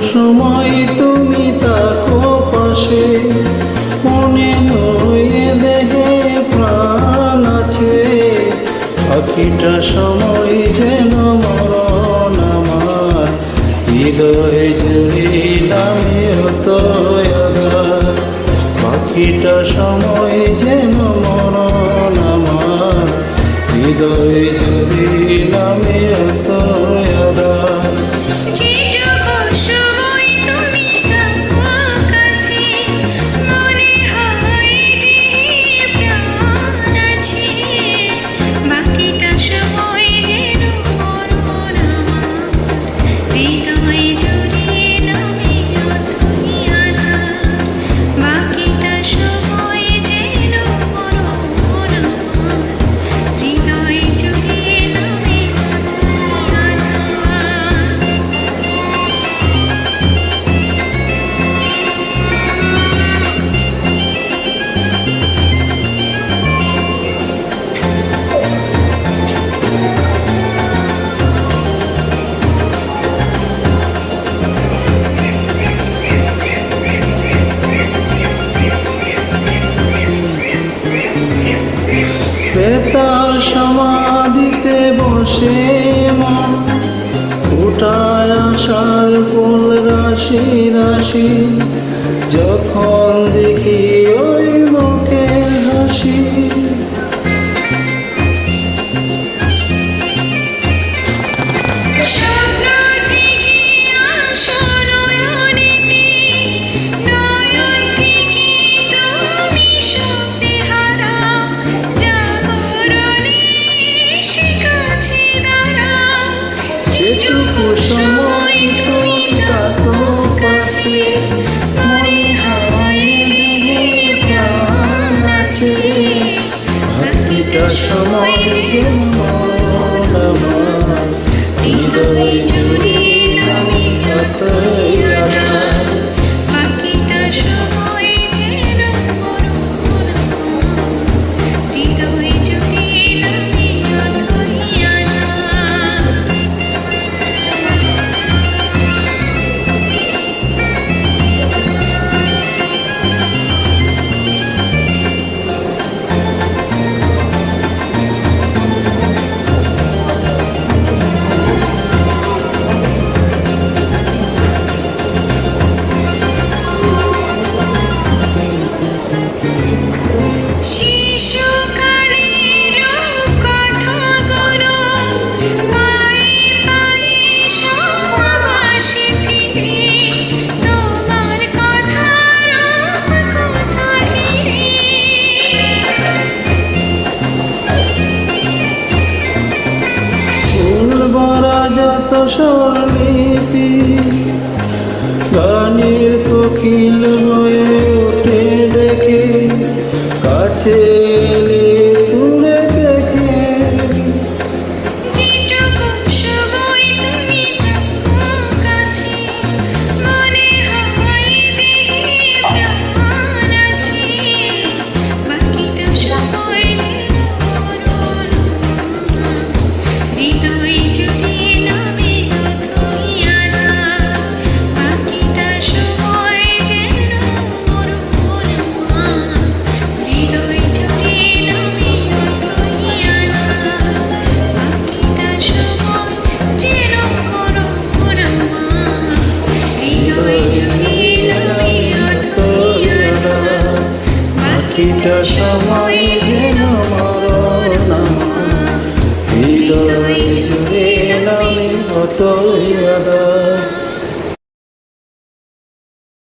সময় তুমি তাকো পাশে। মনে নয়ে দেহে প্রাণ আছে। পাখিটা সময় যেন মরণ আমার। হৃদয় জুড়ে নামে হতো পাখিটা সময় যেন মরণ আমার। হৃদয় জুড়ে নামে হতো সমাধিতে বসে মন। ফোটায় আসার ফুল রাশি রাশি। যখন দেখি ওই সময় হৃদয় জুড়ে আমি কত কত স্বর্ণীপি গানের কোকিল হয়ে ওঠে দেখে কাছে এটা সময় যেন মরণ হৃদয় জুড়ে নামে অতই